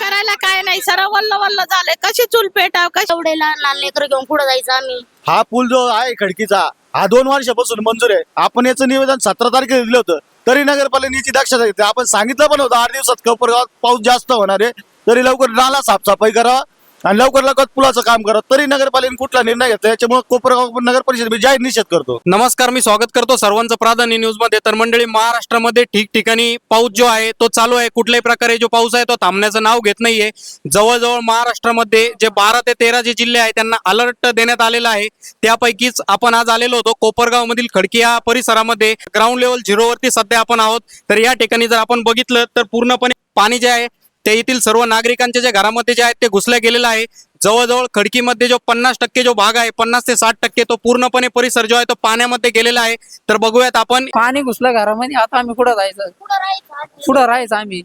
करायला काय नाही सर वल्ल वल्ल झालंय. कशी चूल पेटाव कशी एवढे लहान लहान लेकर घेऊन पुढे जायचं आम्ही? हा पूल जो आहे खडकीचा हा दोन वर्षापासून मंजूर आहे. आपण याचं निवेदन सतरा तारखेला दिलं होतं. तरी नगरपालिकेची दक्षता घेतली. आपण सांगितलं पण होतं आठ दिवसात कोपरगावात पाऊस जास्त होणार आहे. तरी लवकर नाला साफसफाई करावा आणि लवकर लवकर पुलाचं काम करत तरी नगरपालिकेने कुठला निर्णय घेतला? याच्यामुळे कोपरगाव नगर परिषद मी जाहीर निषेध करतो. नमस्कार मी स्वागत करतो सर्वांचं प्राधान्य न्यूजमध्ये तर मंडळी महाराष्ट्रामध्ये ठिकठिकाणी पाऊस जो आहे तो चालू आहे. कुठल्याही प्रकारे जो पाऊस आहे तो थांबण्याचं नाव घेत नाहीये. जवळजवळ महाराष्ट्रामध्ये जे बारा ते तेरा जे जिल्हे आहेत त्यांना अलर्ट देण्यात आलेला आहे. त्यापैकीच आपण आज आलेलो होतो कोपरगाव मधील खडकी या परिसरामध्ये ग्राउंड लेवल झिरोवरती सध्या आपण आहोत. तर या ठिकाणी जर आपण बघितलं तर पूर्णपणे पाणी जे आहे ते येथील सर्व नागरिकांच्या जे घरामध्ये जे आहेत ते घुसले गेलेलं आहे. जवळजवळ खडकीमध्ये जो पन्नास टक्के जो भाग आहे पन्नास ते साठ टक्के तो पूर्णपणे परिसर जो आहे तो पाण्यामध्ये गेलेला आहे. तर बघूयात आपण पाणी घुसलं घरामध्ये आता आम्ही कुठं जायचं पुढे राहायचं? कुठं राहायचं आम्ही?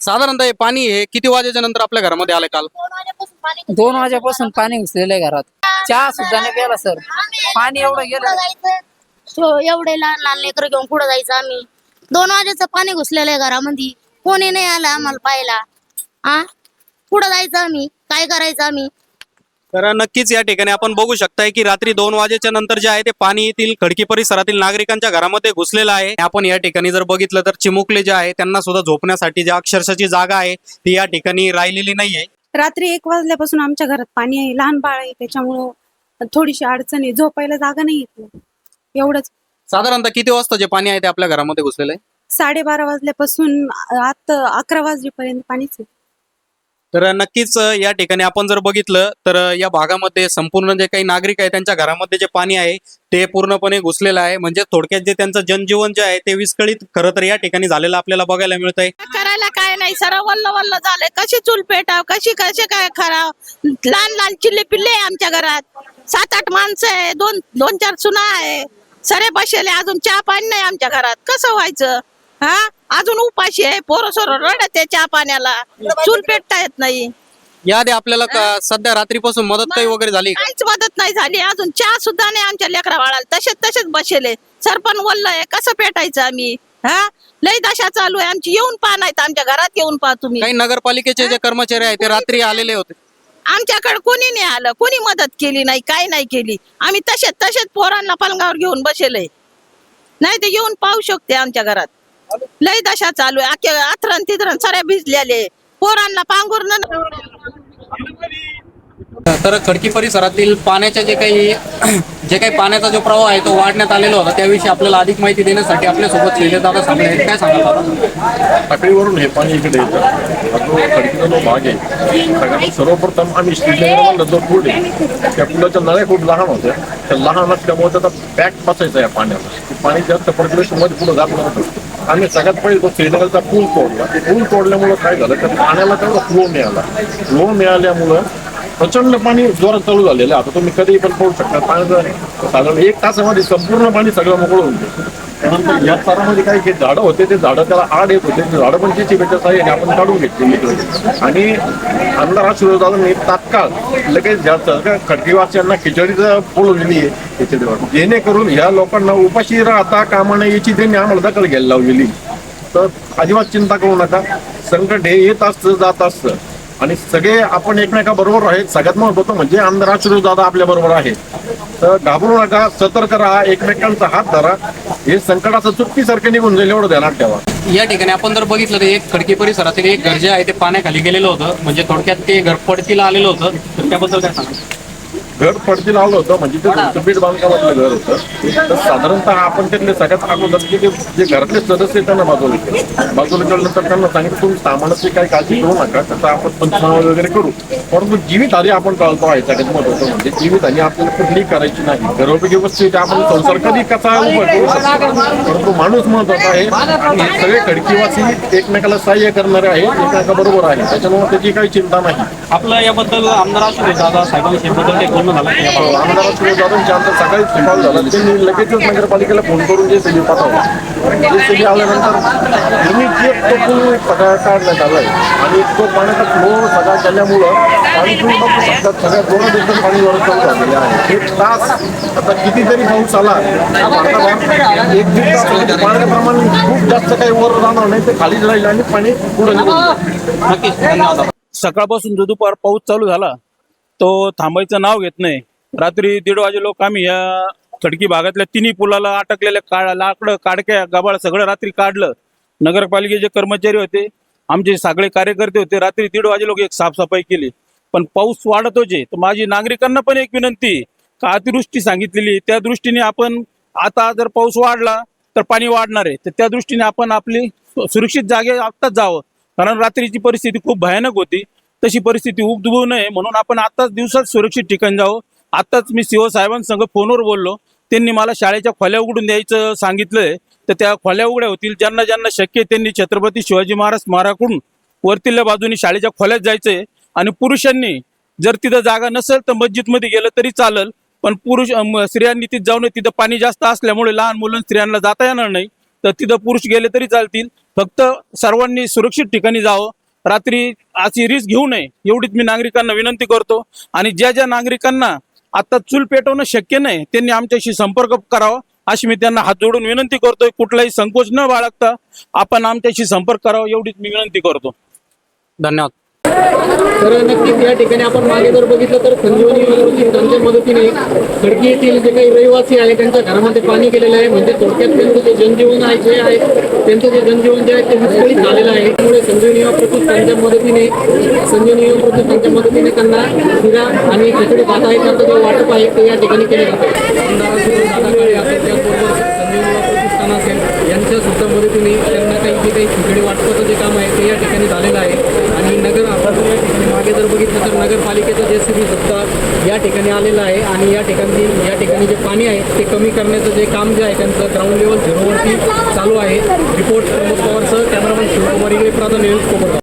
साधारणतः हे पाणी हे किती वाजेच्या नंतर आपल्या घरामध्ये आलं काल? दोन वाजेपासून पाणी घुसलेलं आहे. घरात. चहा सुद्धा नाही प्याला सर. पाणी एवढं गेलं. तो एवढे लहान लहान लेकर घेऊन पुढे जायचं आम्ही? दोन वाजेचं पाणी घुसलेलं आहे घरामध्ये. कोणी नाही आलं आम्हाला पाहायला. आ? पुढे जायचं आम्ही? काय करायचं आम्ही? तर नक्कीच या ठिकाणी आपण बघू शकताय की रात्री दोन वाजेच्या नंतर जे आहे ते पाणी येथील खडकी परिसरातील नागरिकांच्या घरामध्ये घुसलेलं आहे. आपण या ठिकाणी जर बघितलं तर चिमुकले जे आहे त्यांना सुद्धा झोपण्यासाठी जी अक्षरशाची जागा आहे ती या ठिकाणी राहिलेली नाहीये. रात्री एक वाजल्यापासून आमच्या घरात पाणी आहे लहान बाळ आहे त्याच्यामुळं थोडीशी अडचण आहे. झोपायला जागा नाही येत एवढंच. साधारणतः किती वाजता जे पाणी आहे ते आपल्या घरामध्ये घुसलेलं आहे? साडेबारा वाजल्यापासून आता अकरा वाजेपर्यंत पाणीच आहे. तर नक्कीच या ठिकाणी आपण जर बघितलं तर या भागामध्ये संपूर्ण जे काही नागरिक आहे त्यांच्या घरामध्ये जे पाणी आहे ते पूर्णपणे घुसलेलं आहे. म्हणजे थोडक्यात जे त्यांचं जनजीवन जे आहे ते विस्कळीत खरं तर या ठिकाणी झालेलं आपल्याला बघायला मिळत आहे करायला काय नाही सर वल्ल वल्ल झालंय कशी चूल पेटाव कशी कशी काय खराव लहान लहान चिल्ले पिल्ले आहे आमच्या घरात. सात आठ माणसं आहे दोन दोन चार सुना आहे. सरे बसेले अजून चहा पाणी नाही आमच्या घरात. कसं व्हायचं? हा? अजून उपाशी आहे पोरं सोरं रडत आहे चहा पाण्याला. चूल पेटता येत नाही. याआधी आपल्याला का- सध्या रात्रीपासून मदत काही वगैरे झाली? का? काहीच मदत नाही झाली. अजून चहा सुद्धा नाही आमच्या लेकरा बाळाला. तसेच तसेच बसेले सरपण आहे. कसं पेटायचं आम्ही? हा? लय दशा चालू आहे. आमची येऊन पहा नाहीत आमच्या घरात येऊन पहा तुम्ही. काही नगरपालिकेचे जे कर्मचारी आहेत ते रात्री आलेले होते. आमच्याकडे कोणी नाही आलं. कोणी मदत केली नाही. काय नाही केली. आम्ही तसेच तसेच पोरांना पलंगावर घेऊन बसेले नाही ते येऊन पाहू शकते आमच्या घरात. लय दशा चालू आहे. अख्खे आथरण तिथरण साऱ्या भिजलेले पोरांना पांघरून तर खडकी परिसरातील पाण्याच्या जे काही जे काही पाण्याचा जो प्रवाह आहे तो वाढण्यात आलेला होता त्याविषयी आपल्याला अधिक माहिती देण्यासाठी आपल्यासोबत लिहिले दादा सामने आहेत. काय सांगाल दादा? टाकळीवरून हे पाणी इकडे येतं. हा जो खडकीचा जो भाग आहे सगळ्यात सर्वप्रथम आम्ही श्रीनगरमधला जो पूल आहे त्या पुलाच्या नळ्या खूप लहान होत्या. त्या लहान असल्यामुळे त्याचा पॅक बसायचा या पाण्याला ते पाणी जास्त मध्ये पुढे जात नव्हतं. आणि सगळ्यात पहिले तो श्रीनगरचा पूल तोडला. पूल तोडल्यामुळं काय झालं? तर पाण्याला तेवढा फ्लो मिळाला. फ्लो मिळाल्यामुळं प्रचंड पाणी जोरात चालू झालेलं आता तुम्ही कधीही पण पडू शकता पाण्याचं साधारण एक तासामध्ये संपूर्ण पाणी सगळं मोकळं होऊन जाईल. त्यानंतर या चारामध्ये काय जे झाडं होते ते झाडं त्याला आड येत होते. ते झाडं म्हणजे पण जे बेच्या साह्याने आपण काढून घेतली आणि आमदार आशीर्वादांनी तात्काळ लगेच जास्त खडकीवासियांना खिचडीचं बोलवलेली आहे जेणेकरून ह्या लोकांना उपाशी राहता कामा नये याची त्यांनी आम्हाला दखल घ्यायला लावलेली. तर अजिबात चिंता करू नका. संकट हे येत असतं जात असतं. आणि सगळे आपण एकमेकाबरोबर आहेत. सगळ्यात महत्वाचं म्हणजे आमदार आशीर्वाद दादा आपल्या बरोबर आहे. तर घाबरू नका सतर्क राहा एकमेकांचा हात धरा. हे संकटाचं चुटकीसारखं निघून जाईल एवढं ध्यानात ठेवा. या ठिकाणी आपण जर बघितलं तर एक खडकी परिसरातील एक घर जे आहे ते पाण्याखाली गेलेलं होतं. म्हणजे थोडक्यात ते घर पडतीला आलेलं होतं. तर त्याबद्दल काय सांगा घर पडतील आलं होतं म्हणजे ते उंचबीड बांधकामातलं घर होतं. तर साधारणतः आपण त्यातले सगळ्यात अगोदर की जे घरातले सदस्य त्यांना बाजूला केलं बाजूला केल्यानंतर त्यांना सांगितलं तुम्ही सामानाची काही काळजी करू नका त्याचा आपण पंचनामा वगैरे करू. परंतु जीवितहानी आपण टाळतो आहे सगळ्यात महत्वाचं म्हणजे जीवितहानी आपल्याला कुठलीही करायची नाही. घरोपयोगी वस्तूचे आपण संसार कधी कसा उभा करू शकतो? परंतु माणूस महत्त्वाचा आहे. आणि हे सगळे खडकीवासी एकमेकाला सहाय्य करणारे आहेत एकमेका बरोबर आहे त्याच्यामुळे त्याची काही चिंता नाही. आपलं याबद्दल आमदार असू दे दादा साहेबांशी याबद्दल काही बोलणं झालं का? या बाबतीत? आमदाराचे दादांचे आमचं सकाळीच कॉल झाला. त्यांनी लगेचच नगरपालिकेला फोन करून जे सगळी पाठवला. जे सगळी आल्यानंतर इमिजिएट तो पूल सगळा काढण्यात आलाय आणि तो पाण्याचा फ्लो सगळा केल्यामुळं पाणी तुम्ही बघू शकतात सगळ्या दोन दिवसात पाणी वर चालू झालेले आहे. एक तास आता कितीतरी पाऊस आला. एक दीड तास म्हणजे पाण्याचं प्रमाण खूप जास्त काही वर राहणार नाही ते खालीच राहील आणि पाणी पुढे निघून. नक्कीच धन्यवाद. सकाळपासून जो दुपार पाऊस चालू झाला तो थांबायचं नाव घेत नाही. रात्री दीड वाजे लोक आम्ही या खडकी भागातल्या तिन्ही पुलाला अटकलेल्या का लाकडं काडक्या गबाळ सगळं रात्री काढलं. नगरपालिकेचे कर्मचारी होते आमचे सगळे कार्यकर्ते होते. रात्री दीड वाजे लोक एक साफसफाई केली. पण पाऊस वाढत होते तर माझी नागरिकांना पण एक विनंती का अतिवृष्टी सांगितलेली त्या दृष्टीने आपण आता जर पाऊस वाढला तर पाणी वाढणार आहे. तर त्या दृष्टीने आपण आपली सुरक्षित जागे आत्ताच जावं. कारण रात्रीची परिस्थिती खूप भयानक होती. तशी परिस्थिती उद्भवू नये म्हणून आपण आत्ताच दिवसात सुरक्षित ठिकाण जावं. आत्ताच मी सीओ साहेबांसंग फोनवर बोललो. त्यांनी मला शाळेच्या खोल्या उघडून द्यायचं सांगितलंय. तर त्या खोल्या उघड्या होतील. ज्यांना ज्यांना शक्य त्यांनी छत्रपती शिवाजी महाराज स्मारकाकडून वरतील्या बाजूनी शाळेच्या खोल्यात जायचंय. आणि पुरुषांनी जर तिथं जागा नसेल तर मस्जिदमध्ये गेलं तरी चालेल. पण पुरुष स्त्रियांनी तिथं जाऊन तिथं पाणी जास्त असल्यामुळे लहान मुलं स्त्रियांना जाता येणार नाही. तर तिथं पुरुष गेले तरी चालतील. फक्त सर्वांनी सुरक्षित ठिकाणी जावं. रात्री अशी रिस्क घेऊ नये. एवढीच मी नागरिकांना विनंती करतो. आणि ज्या ज्या नागरिकांना आता चूल पेटवणं शक्य नाही त्यांनी आमच्याशी संपर्क करावा. अशी मी त्यांना हात जोडून विनंती करतोय. कुठलाही संकोच न बाळगता आपण आमच्याशी संपर्क करावा एवढीच मी विनंती करतो. धन्यवाद. तर नक्कीच या ठिकाणी आपण मागे जर बघितलं तर संजीवनी योजनेची त्यांच्या मदतीने खडकी येथील जे काही रहिवासी आहे त्यांच्या घरामध्ये पाणी गेलेलं आहे. म्हणजे थोडक्यात त्यांचं जे जनजीवन आहे जे आहे त्यांचं जे जनजीवन जे आहे ते विस्कळीत झालेलं आहे. त्यामुळे संजीवनी युवा त्यांच्या मदतीने संजीवनी युवा त्यांच्या मदतीने त्यांना शिरा आणि खिचडी भात आहे. त्यांचं जे वाटप आहे ते या ठिकाणी केले जाते. संजीवनी युवा प्रतिष्ठान असेल यांच्या सुद्धा मदतीने त्यांना काही जे काही खिचडी वाटपाचं जे काम आहे ते या ठिकाणी झालेलं आहे. आणि नगर आपण या ठिकाणी मागे जर बघितलं तर नगरपालिकेचं जे सी सुद्धा या ठिकाणी आलेलं आहे आणि या ठिकाणी या ठिकाणी जे पाणी आहे ते कमी करण्याचं जे काम जे आहे त्यांचं ग्राउंड लेवल झिरोवरती चालू आहे. रिपोर्ट प्रमोद पवारसह कॅमेरामॅन शिवकुमारी प्राधान्य न्यूज